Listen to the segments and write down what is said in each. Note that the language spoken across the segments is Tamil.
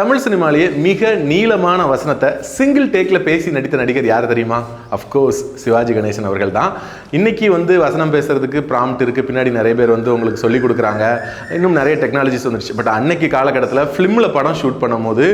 தமிழ் சினிமாலேயே மிக நீளமான வசனத்தை சிங்கிள் டேக்கில் பேசி நடித்த நடிகர் யார் தெரியுமா? அஃப்கோர்ஸ் சிவாஜி கணேசன் அவர்கள் தான் இன்றைக்கி வந்து வசனம் பேசுறதுக்கு ப்ராம்ப்ட் இருக்கு. பின்னாடி நிறைய பேர் வந்து உங்களுக்கு சொல்லி கொடுக்குறாங்க. இன்னும் நிறைய டெக்னாலஜிஸ் வந்துருச்சு. பட் அன்னைக்கு காலகட்டத்தில் ஃபிலிமில் படம் ஷூட் பண்ணும்போது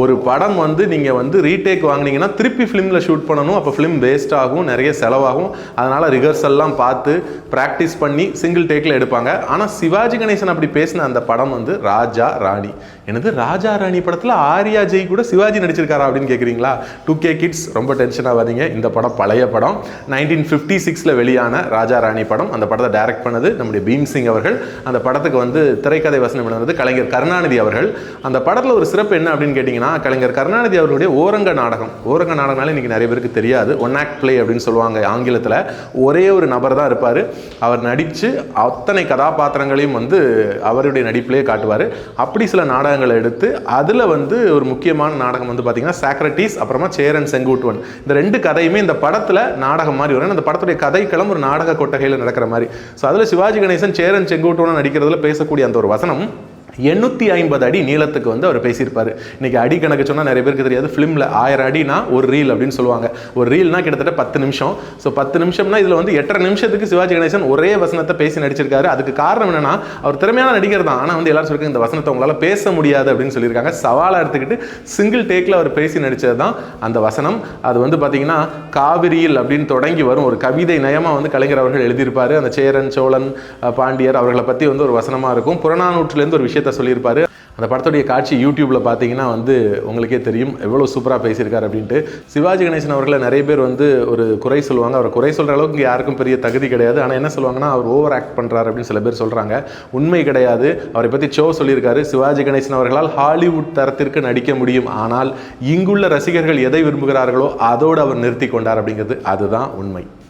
ஒரு படம் வந்து நீங்கள் வந்து ரீடேக் வாங்குனீங்கன்னா திருப்பி ஃபிலிமில் ஷூட் பண்ணணும். அப்போ ஃபிலிம் வேஸ்ட் ஆகும் நிறைய செலவாகும். அதனால் ரிஹர்சல்லாம் பார்த்து ப்ராக்டிஸ் பண்ணி சிங்கிள் டேக்கில் எடுப்பாங்க. ஆனால் சிவாஜி கணேசன் அப்படி பேசின அந்த படம் வந்து ராஜா ராணி. எனது ராஜா ராணி படத்தில் ஆர்யா ஜெய் கூட சிவாஜி நடிச்சிருக்காரா அப்படின்னு கேட்குறீங்களா டூ கே கிட்ஸ் ரொம்ப டென்ஷன் ஆகாதீங்க இந்த படம் பழைய படம். நைன்டீன் ஃபிஃப்டி சிக்ஸில் வெளியான ராஜா ராணி படம். அந்த படத்தை டைரக்ட் பண்ணது நம்முடைய பீம் சிங் அவர்கள். அந்த படத்துக்கு வந்து திரைக்கதை வசனம் எழுதுனது கலைஞர் கருணாநிதி அவர்கள். அந்த படத்தில் ஒரு சிறப்பு என்ன அப்படின்னு கேட்டிங்கன்னா கலைஞர் கருணாநிதி அவர்களுடைய ஓரங்க நாடகம். ஓரங்க நாடகம்னால இன்னைக்கு நிறைய பேருக்கு தெரியாது. ஒன் ஆக்ட் பிளே அப்படின்னு சொல்லுவாங்க ஆங்கிலத்தில். ஒரே ஒரு நபர் தான் இருப்பார். அவர் நடித்து அத்தனை கதாபாத்திரங்களையும் வந்து அவருடைய நடிப்பிலே காட்டுவார். அப்படி சில நாடகங்களை எடுத்து அதில் வந்து ஒரு முக்கியமான நாடகம் வந்து பார்த்தீங்கன்னா சாக்ரட்டிஸ் அப்புறமா சேரன் செங்குட்டுவன். இந்த ரெண்டு கதையுமே இந்த படத்தில் நாடகம் மாதிரி வரும். அந்த படத்துடைய கதைக்களம் ஒரு நாடக கொட்டகையில் நடக்கிற மாதிரி. ஸோ அதில் சிவாஜி கணேசன் சேரன் செங்குட்டுவன் நடிக்கிறதுல பேசக்கூடிய அந்த ஒரு வசனம் எண்ணூற்றி ஐம்பது அடி நீளத்துக்கு வந்து அவர் பேசியிருப்பார். இன்றைக்கி அடி கணக்கு சொன்னால் நிறைய பேருக்கு தெரியாது. ஃபிலிமில் ஆயிரம் அடினா ஒரு ரீல் அப்படின்னு சொல்லுவாங்க. ஒரு ரீல்னா கிட்டத்தட்ட பத்து நிமிஷம். ஸோ பத்து நிமிஷம்னா இதில் வந்து எட்டரை நிமிஷத்துக்கு சிவாஜி கணேசன் ஒரே வசனத்தை பேசி நடிச்சிருக்காரு. அதுக்கு காரணம் என்னன்னா அவர் திறமையான நடிகர் தான். ஆனால் வந்து எல்லாரும் சொல்லியிருக்க இந்த வசனத்தை உங்களால் பேச முடியாது அப்படின்னு சொல்லியிருக்காங்க. சவாலாக எடுத்துக்கிட்டு சிங்கிள் டேக்கில் அவர் பேசி நடித்தது தான் அந்த வசனம். அது வந்து பார்த்தீங்கன்னா காவிரியில் அப்படின்னு தொடங்கி வரும். ஒரு கவிதை நயமாக வந்து கலைஞர் அவர்கள் எழுதியிருப்பாரு. அந்த சேரன் சோழன் பாண்டியர் அவர்களை பற்றி வந்து ஒரு வசனமாக இருக்கும். புறநானூற்றுலேருந்து ஒரு விஷயம் விஷயத்த சொல்லியிருப்பாரு. அந்த படத்துடைய காட்சி யூடியூப்ல பார்த்தீங்கன்னா வந்து உங்களுக்கே தெரியும். எவ்வளோ சூப்பராக பேசியிருக்காரு அப்படின்ட்டு. சிவாஜி கணேசன் அவர்களை நிறைய பேர் வந்து ஒரு குறை சொல்லுவாங்க. அவர் குறை சொல்கிற அளவுக்கு யாருக்கும் பெரிய தகுதி கிடையாது. ஆனால் என்ன சொல்லுவாங்கன்னா அவர் ஓவர் ஆக்ட் பண்ணுறாரு அப்படின்னு சில பேர் சொல்கிறாங்க உண்மை கிடையாது. அவரை பற்றி ஷோ சொல்லியிருக்காரு. சிவாஜி கணேசன் அவர்களால் ஹாலிவுட் தரத்திற்கு நடிக்க முடியும். ஆனால் இங்குள்ள ரசிகர்கள் எதை விரும்புகிறார்களோ அதோடு அவர் நிறுத்தி கொண்டார் அப்படிங்கிறது அதுதான் உண்மை.